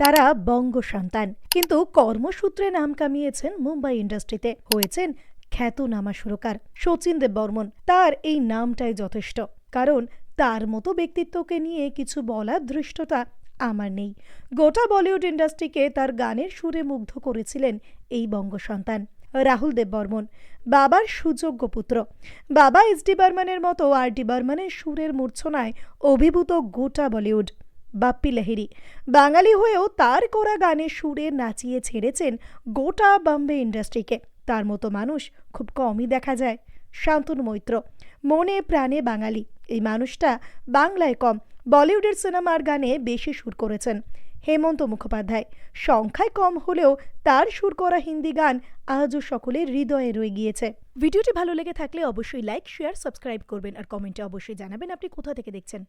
তারা বঙ্গ সন্তান। কিন্তু কর্মসূত্রে নাম কামিয়েছেন মুম্বাই ইন্ডাস্ট্রিতে। হয়েছেন খ্যাতনামা সুরকার শচীন দেব বর্মন। তার এই নামটাই যথেষ্ট। কারণ তার মতো ব্যক্তিত্বকে নিয়ে কিছু বলার ধৃষ্টতা আমার নেই। গোটা বলিউড ইন্ডাস্ট্রিকে তার গানের সুরে মুগ্ধ করেছিলেন এই বঙ্গ সন্তান, রাহুল দেব বর্মন। বাবার সুযোগ্য পুত্র। বাবা এস ডি বর্মনের মতো আর ডি বর্মনের সুরের মূর্ছনায় অভিভূত গোটা বলিউড। বাপ্পি লাহিড়ি বাঙালি হয়েও তার করা গানে সুরে নাচিয়ে ছেড়েছেন গোটা বম্বে ইন্ডাস্ট্রিকে। তার মতো মানুষ খুব কমই দেখা যায়। শান্তনু মৈত্র, মনে প্রাণে বাঙালি। এই মানুষটা বাংলায় কম, বলিউডের সিনেমার গানে বেশি সুর করেছেন। হেমন্ত মুখোপাধ্যায়, সংখ্যায় কম হলেও তার সুর করা হিন্দি গান আজও সকলের হৃদয়ে রয়ে গিয়েছে। ভিডিওটি ভালো লেগে থাকলে অবশ্যই লাইক, শেয়ার, সাবস্ক্রাইব করবেন আর কমেন্টে অবশ্যই জানাবেন আপনি কোথা থেকে দেখছেন।